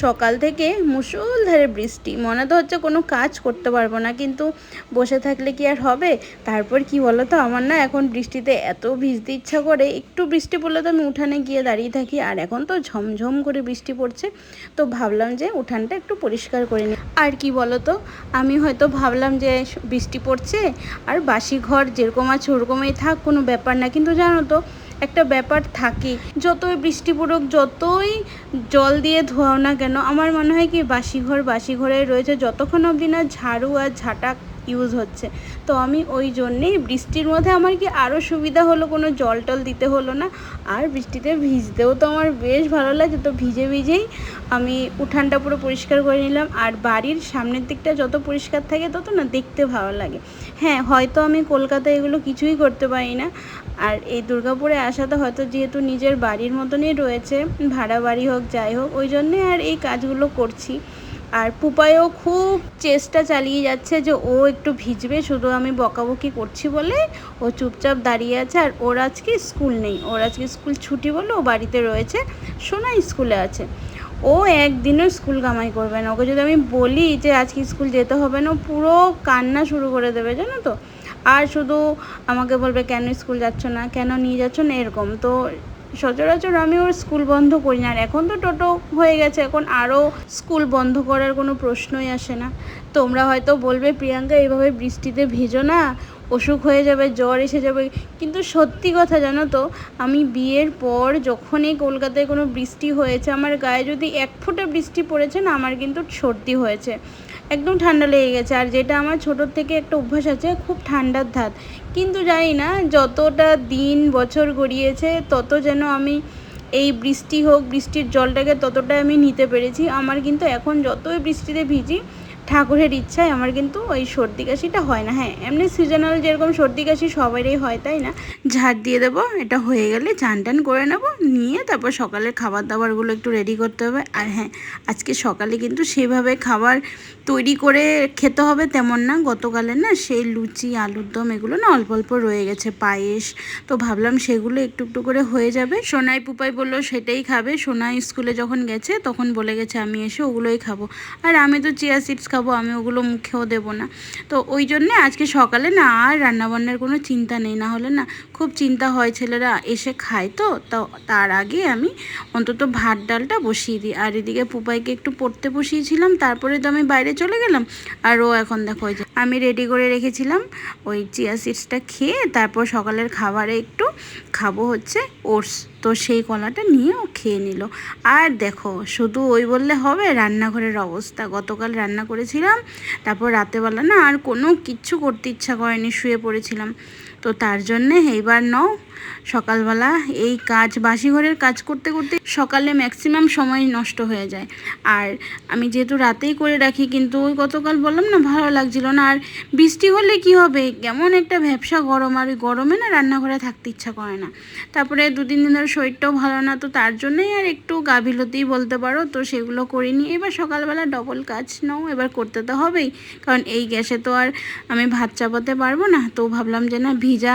সকাল থেকে মুষলধারে বৃষ্টি। মনে তো হচ্ছে কোনো কাজ করতে পারব না, কিন্তু বসে থাকলে কি আর হবে? তারপর কি বলো তো আমার না এখন বৃষ্টিতে এত ভিজতে ইচ্ছা করে, একটু বৃষ্টি পড়লে তো আমি উঠানে গিয়ে দাঁড়িয়ে থাকি, আর এখন তো ঝমঝম করে বৃষ্টি পড়ছে, তো ভাবলাম যে উঠানটা একটু পরিষ্কার করে নিই। আর কি বলো তো আমি হয়তো ভাবলাম যে বৃষ্টি পড়ছে, আর বাসি ঘর যেরকম আছে ওরকমই থাক, কোনো ব্যাপার না, কিন্তু জানো তো একটা ব্যাপার থাকে। যতই বৃষ্টি পড়ুক, যতই জল দিয়ে ধোয়াও না কেন, আমার মনে হয় কি বাসি ঘর বাসি ঘরে রয়েছে। যতক্ষণ অবধি না ঝাড়ু আর ঝাঁটা ইউজ হচ্ছে। তো আমি ওই জন্যেই বৃষ্টির মধ্যে আমার কি আরও সুবিধা হলো? কোনো জল টল দিতে হলো না? আর বৃষ্টিতে ভিজতেও তো আমার বেশ ভালো লাগে তো ভিজে ভিজেই আমি উঠানটা পুরো পরিষ্কার করে নিলাম। আর বাড়ির সামনের দিকটা যত পরিষ্কার থাকে, তত না দেখতে ভালো লাগে। হ্যাঁ হয়তো আমি কলকাতায় এগুলো কিছুই করতে পারি না। আর এই দুর্গাপুরে আসাতে হয়তো যেহেতু নিজের বাড়ির মতনই রয়েছে, ভাড়া বাড়ি হোক, যাই হোক, ওই জন্যে আর এই কাজগুলো করছি। আর পুপাইও খুব চেষ্টা চালিয়ে যাচ্ছে যে ও একটু ভিজবে, শুধু আমি বকাবকি করছি বলে ও চুপচাপ দাঁড়িয়ে আছে। আর ওর আজকে স্কুল নেই, ওর আজকে স্কুল ছুটি বলে ও বাড়িতে রয়েছে সোনা স্কুলে আছে। ও একদিনও স্কুল কামাই করবে না। ওকে যদি আমি বলি যে আজকে স্কুল যেতে হবে না পুরো কান্না শুরু করে দেবে, জানো তো? আর শুধু আমাকে বলবে, কেন স্কুল যাচ্ছ না? কেন নিয়ে যাচ্ছ না? এরকম। তো সচরাচর আমি ওর স্কুল বন্ধ করি না। আর এখন তো টোটো হয়ে গেছে। এখন আরও স্কুল বন্ধ করার কোনো প্রশ্নই আসে না। তোমরা হয়তো বলবে, প্রিয়াঙ্কা, এইভাবে বৃষ্টিতে ভেজো না। অসুখ হয়ে যাবে, জ্বর এসে যাবে। কিন্তু সত্যি কথা জানো তো, আমি বিয়ের পর যখনই কলকাতায় কোনো বৃষ্টি হয়েছে, আমার গায়ে যদি এক ফোঁটা বৃষ্টি পড়েছে না, আমার কিন্তু সর্দি হয়েছে। একদম ঠান্ডা লেগে গেছে। আর যেটা আমার ছোটোর থেকে একটা অভ্যাস আছে, খুব ঠান্ডার ধাত। কিন্তু জানি না, যতটা দিন বছর গড়িয়েছে, তত যেন আমি এই বৃষ্টি হোক, বৃষ্টির জলটাকে ততটা আমি নিতে পেরেছি। আমার কিন্তু এখন যতই বৃষ্টিতে ভিজি ঠাকুরের ইচ্ছায় আমার কিন্তু ওই সর্দি কাশিটা হয় না। হ্যাঁ এমনি সিজনাল যেরকম সর্দি কাশি সবারই হয়, তাই না? ঝাড় দিয়ে দেবো, এটা হয়ে গেলে চান টান করে নেব, নিয়ে তারপর সকালের খাবার দাবারগুলো একটু রেডি করতে হবে। আর হ্যাঁ আজকে সকালে কিন্তু সেভাবে খাবার তৈরি করে খেতে হবে তেমন না। গতকালের না সেই লুচি, আলুর দম এগুলো না অল্প অল্প রয়ে গেছে, পায়েস। তো ভাবলাম সেগুলো একটু একটু করে হয়ে যাবে। সোনাই পুপাই বলল সেটাই খাবে। সোনাই স্কুলে যখন গেছে তখন বলে গেছে, আমি এসে ওগুলোই খাব। আর আমি তো চিয়া সিডস খাব। আমি ওগুলো মুখেও দেবো না। তো ওই জন্যে আজকে সকালে না আর রান্নাবান্নার কোনো চিন্তা নেই। না হলে না খুব চিন্তা হয়, ছেলেরা এসে খায় তো। তো তার আগে আমি অন্তত ভাত ডালটা বসিয়ে দিই। আর এদিকে পুপাইকে একটু পড়তে বসিয়েছিলাম, তারপরে তো আমি বাইরে চলে গেলাম। আর ও এখন দেখো যে আমি রেডি করে রেখেছিলাম ওই চিয়া সিডসটা খেয়ে, তারপর সকালের খাবারে একটু খাব হচ্ছে ওটস। তো সেই কলাটা নিয়েও খেয়ে নিল। আর দেখো, শুধু ওই বললে হবে, রান্নাঘরের অবস্থা। গতকাল রান্না করেছিলাম, তারপর রাতেবেলা না আর কোনো কিচ্ছু করতে ইচ্ছা করেনি, শুয়ে পড়েছিলাম। তো তার জন্যে এইবার নাও সকালবেলা এই কাজ বাসি ঘরের কাজ করতে করতে সকালে ম্যাক্সিমাম সময় নষ্ট হয়ে যায়। আর আমি যেহেতু রাতেই করে রাখি, কিন্তু ওই গতকাল বললাম না, ভালো লাগছিল না। আর বৃষ্টি হলে কি হবে? কেমন একটা ভ্যাবসা গরম, আর ওই গরমে না রান্নাঘরে থাকতে ইচ্ছা করে না। তারপরে দুদিন দিন ধরে শরীরটাও ভালো না, তো তার জন্যই আর একটু গাফিলতিই বলতে পারো। তো সেগুলো করিনি এবার সকালবেলা ডবল কাজ নাও, এবার করতে তো হবেই। কারণ এই গ্যাসে তো আর আমি ভাত চাপাতে পারব না। তো ভাবলাম যে না, ভিজা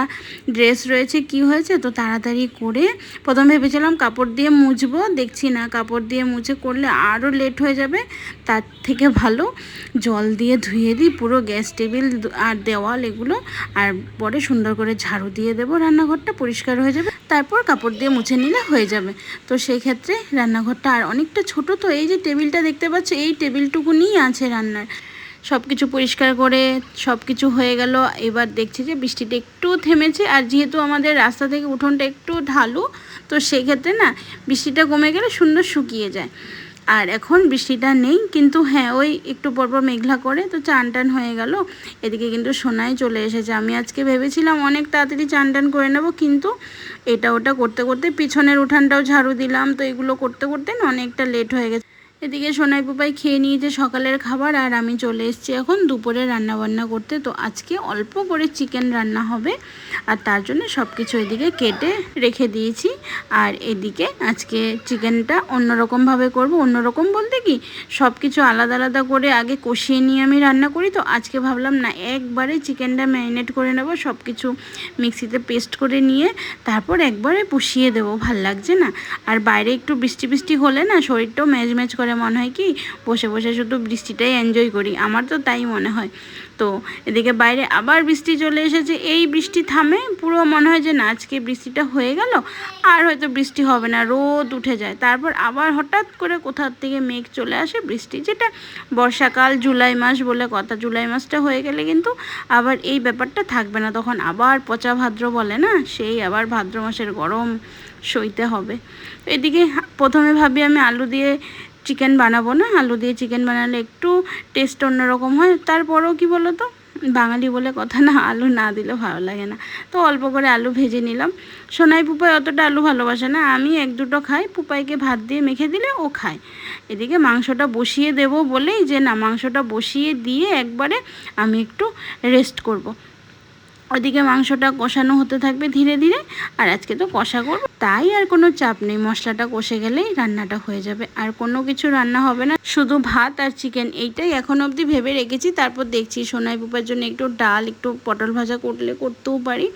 ড্রেস রয়েছে, কি হয়েছে, তো তাড়াতাড়ি করে প্রথম ভেবেছিলাম কাপড় দিয়ে মুছবো, দেখছি না, কাপড় দিয়ে মুছে করলে আরও লেট হয়ে যাবে, তার থেকে ভালো জল দিয়ে ধুয়ে দিই, পুরো গ্যাস টেবিল আর দেওয়াল এগুলো, আর পরে সুন্দর করে ঝাড়ু দিয়ে দেবো রান্নাঘরটা, পরিষ্কার হয়ে যাবে, তারপর কাপড় দিয়ে মুছে নিলে হয়ে যাবে। তো সেই ক্ষেত্রে রান্নাঘরটা আর অনেকটা ছোট, তো এই যে টেবিলটা দেখতে পাচ্ছ, এই টেবিলটুকু নিয়ে আছে রান্নার। সব কিছু পরিষ্কার করে সব কিছু হয়ে গেল। এবার দেখছি যে বৃষ্টিটা একটু থেমেছে আর যেহেতু আমাদের রাস্তা থেকে উঠোনটা একটু ঢালু, তো সেক্ষেত্রে না বৃষ্টিটা কমে গেলে সুন্দর শুকিয়ে যায়। আর এখন বৃষ্টিটা নেই, কিন্তু হ্যাঁ ওই একটু পরপর মেঘলা করে তো চান টান হয়ে গেল। এদিকে কিন্তু সোনাই চলে এসেছে। আমি আজকে ভেবেছিলাম অনেক তাড়াতাড়ি চান টান করে নেব, কিন্তু এটা ওটা করতে করতে পিছনের উঠানটাও ঝাড়ু দিলাম। তো এগুলো করতে করতে না অনেকটা লেট হয়ে গেছে। এদিকে সোনাই পুপাই খেয়ে নিয়েছে সকালের খাবার, আর আমি চলে এসেছি এখন দুপুরে রান্না বান্না করতে। তো আজকে অল্প করে চিকেন রান্না হবে, আর তার জন্য সব কিছু এদিকে কেটে রেখে দিয়েছি। আর এদিকে আজকে চিকেনটা অন্যরকমভাবে করব। অন্যরকম বলতে কি সব কিছু আলাদা আলাদা করে আগে কষিয়ে নিয়ে আমি রান্না করি। তো আজকে ভাবলাম, না, একবারে চিকেনটা ম্যারিনেট করে নেব সব কিছু মিক্সিতে পেস্ট করে নিয়ে তারপর একবারে পুষিয়ে দেবো। ভালো লাগছে না? আর বাইরে একটু বৃষ্টি বৃষ্টি হলে না শরীরটাও ম্যাজ ম্যাচ করে করে মনে হয় কি, বসে বসে শুধু বৃষ্টিটাই এনজয় করি। আমার তো তাই মনে হয়। তো এদিকে বাইরে আবার বৃষ্টি চলে এসেছে। এই বৃষ্টি থামে, পুরো মনে হয় যে না আজকে বৃষ্টিটা হয়ে গেল, আর হয়তো বৃষ্টি হবে না, রোদ উঠে যায়। তারপর আবার হঠাৎ করে কোথার থেকে মেঘ চলে আসে বৃষ্টি, যেটা বর্ষাকাল, জুলাই মাস বলে কথা। জুলাই মাসটা হয়ে গেলে কিন্তু আবার এই ব্যাপারটা থাকবে না। তখন আবার পচা ভাদ্র বলে না? সেই আবার ভাদ্র মাসের গরম সইতে হবে। এদিকে প্রথমে ভাবি আমি আলু দিয়ে চিকেন বানাবো না? আলু দিয়ে চিকেন বানালে একটু টেস্ট অন্যরকম হয়। তারপরেও কি বলো তো বাঙালি বলে কথা না, আলু না দিলে ভালো লাগে না। তো অল্প করে আলু ভেজে নিলাম। সোনাই পুপাই অতটা আলু ভালোবাসে না। আমি এক দুটো খাই পুপাইকে ভাত দিয়ে মেখে দিলে ও খায়। এদিকে মাংসটা বসিয়ে দেব বলেই যে না, মাংসটা বসিয়ে দিয়ে একবারে আমি একটু রেস্ট করব। ওদিকে মাংসটা কষানো হতে থাকবে ধীরে ধীরে, আর আজকে তো কষা করব, তাই আর কোনো চাপ নেই। মশলাটা কষে গেলেই রান্নাটা হয়ে যাবে, আর কোনো কিছু রান্না হবে না। শুধু ভাত আর চিকেন, এইটাই এখন অবধি ভেবে রেখেছি। তারপর দেখছি সোনাই পুপার জন্য একটু ডাল, একটু পটল ভাজা করলে করতেও পারি।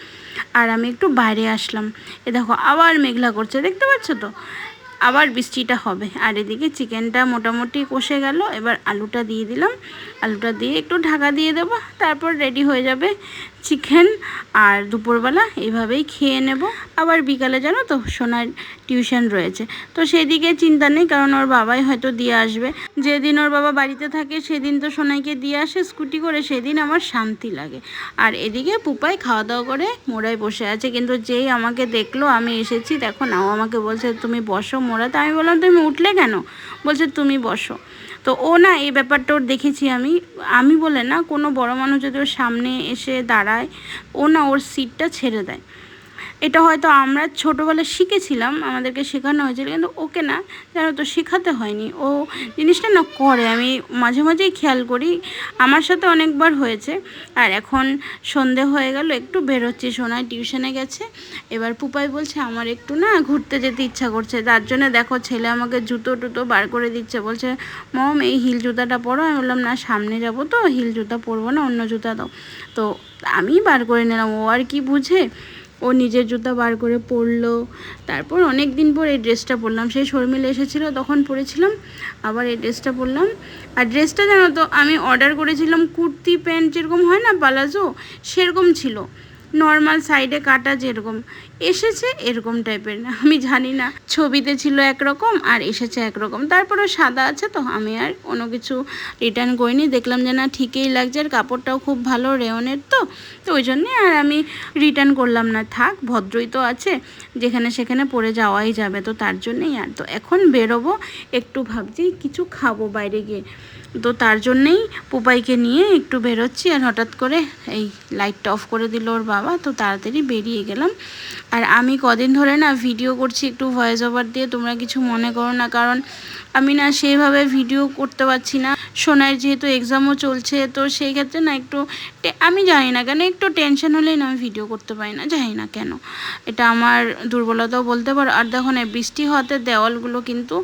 আর আমি একটু বাইরে আসলাম। এ দেখো, আবার মেঘলা করছে, দেখতে পাচ্ছ তো? আবার বৃষ্টিটা হবে। আর এদিকে চিকেনটা মোটামুটি কষে গেল, এবার আলুটা দিয়ে দিলাম। আলুটা দিয়ে একটু ঢাকা দিয়ে দেবো, তারপর রেডি হয়ে যাবে চিকেন আর দুপুরবেলা এইভাবেই খেয়ে নেব। আবার বিকালে জানো তো সোনার টিউশন রয়েছে। তো সেদিকে চিন্তা নেই, কারণ ওর বাবাই হয়তো দিয়ে আসবে। যেদিন ওর বাবা বাড়িতে থাকে, সেদিন তো সোনাইকে দিয়ে আসে স্কুটি করে, সেদিন আমার শান্তি লাগে। আর এদিকে পুপাই খাওয়া দাওয়া করে মোড়ায় বসে আছে, কিন্তু যেই আমাকে দেখল, আমি এসেছি, দেখো নাও আমাকে বলছে, তুমি বসো মোড়াতে আমি বললাম, তুমি উঠলে কেন? বলছে, তুমি বসো। তো ও না এই ব্যাপারটা ওর দেখেছি আমি। আমি বলে না, কোনো বড় মানুষ যদি ওর সামনে এসে দাঁড়ায়। ও না ওর সিটটা ছেড়ে দেয়। এটা হয়তো আমরা ছোটোবেলায় শিখেছিলাম, আমাদেরকে শেখানো হয়েছিল, কিন্তু ওকে না, যেন তো শেখাতে হয়নি। ও জিনিসটা না করে, আমি মাঝে মাঝেই খেয়াল করি, আমার সাথে অনেকবার হয়েছে। আর এখন সন্ধে হয়ে গেল, একটু বেরোচ্ছি সোনায় টিউশনে গেছে। এবার পুপাই বলছে, আমার একটু না ঘুরতে যেতে ইচ্ছা করছে, তার জন্য দেখো ছেলে আমাকে জুতো টুতো বার করে দিচ্ছে। বলছে, মম, এই হিল জুতাটা পরো। আমি বললাম, না, সামনে যাব তো, হিল জুতা পরবো না, অন্য জুতা দাও। তো আমি বার করে নিলাম, ও আর কি বুঝে? ও নিজের জুতা বার করে পরলো। তারপর অনেক দিন পর এই ড্রেসটা পরলাম। সেই শর্মিলে এসেছিল, তখন পরেছিলাম, আবার এই ড্রেসটা পরলাম। আর ড্রেসটা জানো তো, আমি অর্ডার করেছিলাম কুর্তি, প্যান্ট যেরকম হয় না পালাজো সেরকম ছিল। নর্মাল সাইডে কাটা যেরকম, এসেছে এরকম টাইপের না আমি জানি না। ছবিতে ছিল একরকম আর এসেছে একরকম। তারপরে সাদা আছে তো, আমি আর কোনো কিছু রিটার্ন করিনি। দেখলাম যে না, ঠিকই লাগছে আর কাপড়টাও খুব ভালো রেওনের তো তো ওই জন্যে আর আমি রিটার্ন করলাম না। থাক, ভদ্রই তো আছে, যেখানে সেখানে পরে যাওয়াই যাবে তো তার জন্যেই আর। তো এখন বেরোবো, একটু ভাবছি কিছু খাব বাইরে গিয়ে। তো তার জন্যেই পুপাইকে নিয়ে একটু বেরোচ্ছি আর হঠাৎ করে এই লাইটটা অফ করে দিল ওর বাবা। তো তাড়াতাড়ি বেরিয়ে গেলাম। আর আমি কদিন ধরে না ভিডিও করছি একটু ভয়েস ওভার দিয়ে, তোমরা কিছু মনে করো না, কারণ আমি না সেইভাবে ভিডিও করতে পারছি না। সোনার যেহেতু এক্সামও চলছে, তো সেই ক্ষেত্রে না একটু আমি জানি না কেন, একটু টেনশন হলেই না আমি ভিডিও করতে পারি না, জানি না কেন। এটা আমার দুর্বলতাও বলতে পারো। আর দেখো না, বৃষ্টি হওয়াতে দেওয়ালগুলো কিন্তু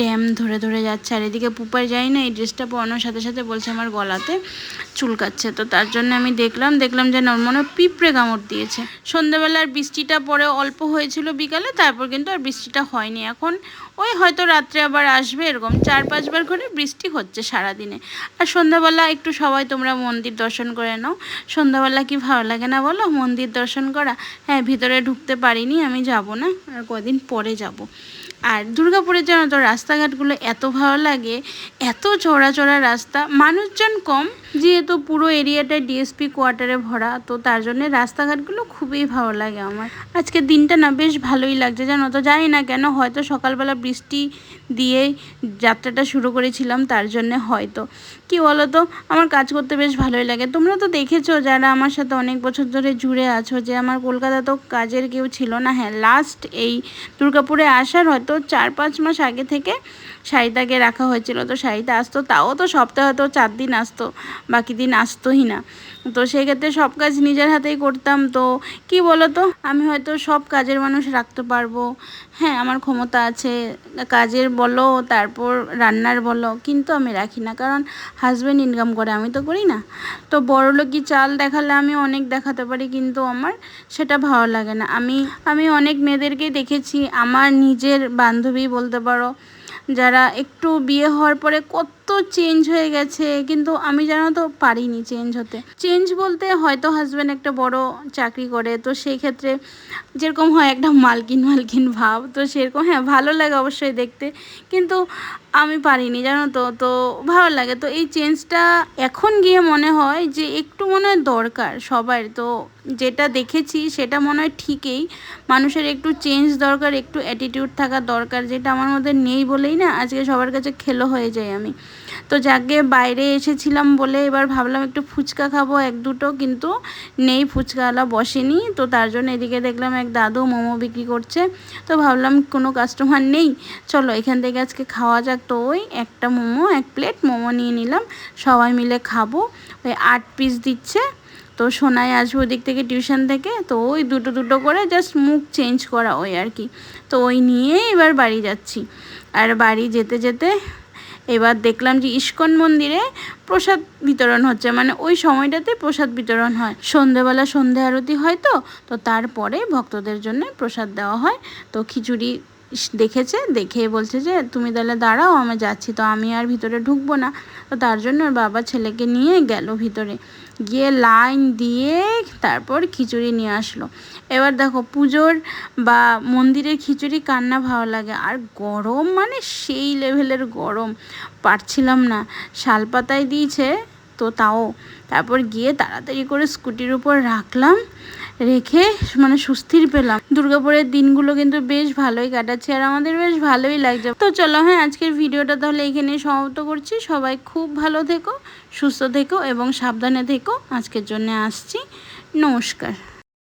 ড্যাম ধরে ধরে যাচ্ছে। আর এদিকে পুপার যাই না, এই ড্রেসটা পরানোর সাথে সাথে বলছে আমার গলাতে চুলকাচ্ছে। তো তার জন্য আমি দেখলাম দেখলাম যে মনে পিঁপড়ে কামড় দিয়েছে। সন্ধ্যাবেলার বৃষ্টিটা পরে অল্প হয়েছিল বিকালে, তারপর কিন্তু আর বৃষ্টিটা হয়নি। এখন ওই হয়তো রাত্রে আবার আসবে, এরকম চার পাঁচবার করে বৃষ্টি হচ্ছে সারাদিনে। আর সন্ধ্যাবেলা একটু সবাই তোমরা মন্দির দর্শন করে নাও। সন্ধ্যাবেলা কি ভালো লাগে না বলো? মন্দির দর্শন করা? হ্যাঁ ভিতরে ঢুকতে পারিনি, আমি যাব না। আর কদিন পরে যাব। আর দুর্গাপুরের জন্য তো রাস্তাঘাটগুলো এত ভালো লাগে, এত চড়া চড়া রাস্তা, মানুষজন কম, যেহেতু পুরো এরিয়াটা ডিএসপি কোয়ার্টারে ভরা, তো তার জন্য রাস্তাঘাটগুলো খুবই ভালো লাগে আমার। আজকে দিনটা না বেশ ভালোই লাগছে, জানো তো? জানি না কেন, হয়তো সকালবেলা বৃষ্টি দিয়েই যাত্রাটা শুরু করেছিলাম, তার জন্যে হয়তো। কি বলো তো আমার কাজ করতে বেশ ভালোই লাগে। তোমরা তো দেখেছ যারা আমার সাথে অনেক বছর ধরে জুড়ে আছো যে আমার কলকাতা তো কাজের কেউ ছিল না। হ্যাঁ লাস্ট এই দুর্গাপুরে আসার হয়তো চার পাঁচ মাস আগে থেকে শাড়িটাকে রাখা হয়েছিল। তো শাড়িটা আসতো, তাও তো সপ্তাহে হয়তো চার দিন আসতো, বাকি দিন আসতোই না। তো সেক্ষেত্রে সব কাজ নিজের হাতেই করতাম। তো কি বলো তো আমি হয়তো সব কাজের মানুষ রাখতে পারব। হ্যাঁ আমার ক্ষমতা আছে, কাজের বলো, তারপর রান্নার বলো, কিন্তু আমি রাখি না, কারণ হাজব্যান্ড ইনকাম করে, আমি তো করি না। তো বড় লোকই চাল দেখালে আমি অনেক দেখাতে পারি, কিন্তু আমার সেটা ভালো লাগে না। আমি আমি অনেক মেয়েদেরকেই দেখেছি, আমার নিজের বান্ধবী বলতে পারো যারা একটু বিয়ে হওয়ার পরে কত চেঞ্জ হয়ে গেছে, কিন্তু আমি জানো তো পারিনি চেঞ্জ হতে। চেঞ্জ বলতে হয়তো হাজব্যান্ড একটা বড় চাকরি করে, তো সেই ক্ষেত্রে যেরকম হয় একটা মালকিন মালকিন ভাব, তো সেরকম হ্যাঁ ভালো লাগে অবশ্যই দেখতে, কিন্তু আমি পারিনি জানো তো তো ভালো লাগে। তো এই চেঞ্জটা এখন গিয়ে মনে হয় যে একটু মনে হয় দরকার সবার, তো যেটা দেখেছি সেটা মনে হয় ঠিকই, মানুষের একটু চেঞ্জ দরকার, একটু অ্যাটিটিউড থাকা দরকার, যেটা আমার মধ্যে নেই বলেই না, আজকে সবার কাছে খেলো হয়ে যাই আমি। তো যাকে বাইরে এসেছিলাম বলে এবার ভাবলাম একটু ফুচকা খাব, এক দুটো, কিন্তু নেই, ফুচকাওয়ালা বসেনি। তো তার জন্য এদিকে দেখলাম এক দাদু মোমো বিক্রি করছে। তো ভাবলাম কোনো কাস্টমার নেই। চলো, এখান থেকে আজকে খাওয়া যাক। তো ওই একটা মোমো, এক প্লেট মোমো নিয়ে নিলাম। সবাই মিলে খাব। ওই আট পিস দিচ্ছে। তো সোনাই আসবে ওদিক থেকে টিউশন থেকে। তো ওই দুটো দুটো করে জাস্ট মুখ চেঞ্জ করা ওই আর কি। তো ওই নিয়ে এবার বাড়ি যাচ্ছি। আর বাড়ি যেতে যেতে এবার দেখলাম যে ইস্কন মন্দিরে প্রসাদ বিতরণ হচ্ছে মানে ওই সময়টাতে প্রসাদ বিতরণ হয়। সন্ধেবেলা সন্ধে আরতি হয় তো তো তারপরে ভক্তদের জন্য প্রসাদ দেওয়া হয়। তো খিচুড়ি দেখেছে? দেখে বলছে যে, তুমি তাহলে দাঁড়াও, আমি যাচ্ছি। তো আমি আর ভিতরে ঢুকবো না। তো তার জন্য ওর বাবা ছেলেকে নিয়ে গেল ভিতরে। গিয়ে লাইন দিয়ে তারপর খিচুড়ি নিয়ে আসলো। এবার দেখো, পুজোর বা মন্দিরের খিচুড়ি কান্না ভালো লাগে। আর গরম মানে সেই লেভেলের গরম। পারছিলাম না। শালপাতায় দিয়েছে তো তাও। তারপর গিয়ে তাড়াতাড়ি করে স্কুটির উপর রাখলাম। রেখে মানে সুস্থির পেলাম। দুর্গাপুরের দিনগুলো কিন্তু বেশ ভালোই কাটাচ্ছে আর আমাদের বেশ ভালোই লাগছে। তো চলো হ্যাঁ আজকের ভিডিওটা তাহলে এখানে সমাপ্ত করছি। সবাই খুব ভালো থেকো, সুস্থ থেকো এবং সাবধানে থেকো। আজকের জন্য আসছি। নমস্কার।